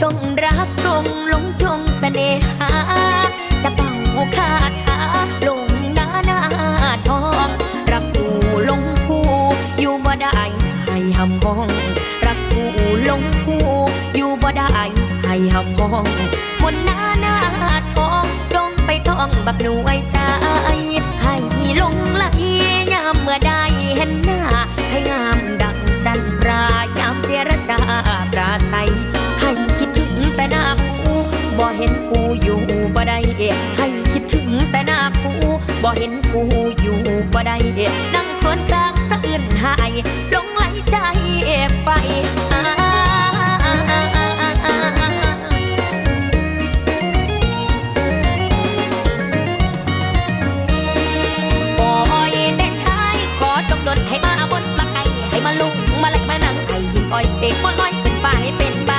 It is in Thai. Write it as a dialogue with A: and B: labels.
A: ชงรักชงหลงชงเสน่หา จะเป่าคาถาลงหน้าหน้าทองรักกูลงกูอยู่บ่ได้ให้หำห้อง รักกูลงกูอยู่บ่ได้ให้หำห้องบนหน้าหน้าทองดงไปต้องบักหน่วยใจให้ลงไหลยามเมื่อได้ เห็นกูอยู่บ่ได้เอะให้คิดถึงแต่หน้ากูบ่เห็นกูอยู่บ่ได้เอะนั่งคลอนกลางสะอื่นหายลงไหลใจเอะไปให้มาบนมาไกลให้มาลุกมาเล็กมานั่งให้ยิงอ้อยเตะบอลอยขึ้นฟ้าให้เป็น